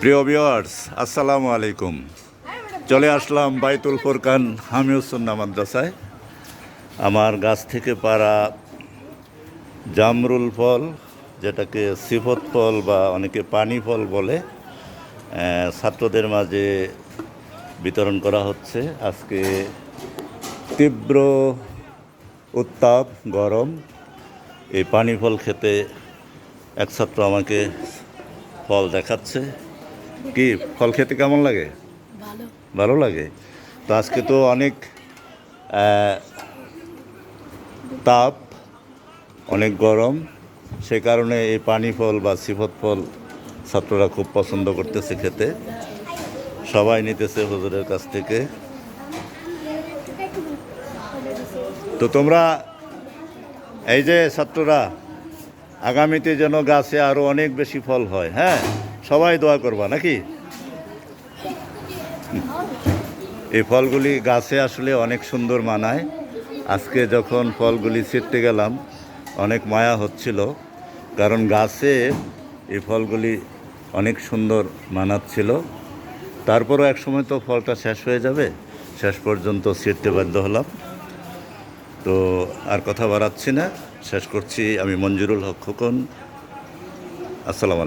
প্রিয় ভিওয়ার্স আসসালামু আলাইকুম। চলে আসলাম বাইতুল ফোরকান হামিউসুন্না মাদ্রাসায়। আমার গাছ থেকে পাড়া জামরুল ফল, যেটাকে সিফত ফল বা অনেকে পানি ফল বলে ছাত্রদের মাঝে বিতরণ করা হচ্ছে। আজকে তীব্র উত্তাপ, গরম। এই পানি ফল খেতে এক ছাত্র আমাকে ফল দেখাচ্ছে। কি ফল খেতে কেমন লাগে? ভালো। লাগে? তো আজকে তো অনেক তাপ অনেক গরম। সে কারণে এই পানি ফল বা সিফত ফল ছাত্ররা খুব পছন্দ করতেছে খেতে। সবাই নিতেছে হুজুরের কাছ থেকে। তো তোমরা এই যে ছাত্ররা আগামীতে যেন গাছে আরও অনেক বেশি ফল হয় হ্যাঁ? সবাই দোয়া করবা, নাকি? এই ফলগুলি গাছে আসলে অনেক সুন্দর মানায়। আজকে যখন ফলগুলি ছিটতে গেলাম, অনেক মায়া হচ্ছিল, কারণ গাছে এই ফলগুলি অনেক সুন্দর মানাচ্ছিল। তারপরও এক সময় তো ফলটা শেষ হয়ে যাবে, শেষ পর্যন্ত ছিটতে বাধ্য হলাম। তো আর কথা বাড়াচ্ছি না। শেষ করছি আমি মঞ্জুরুল হক খোকন। আসসালামু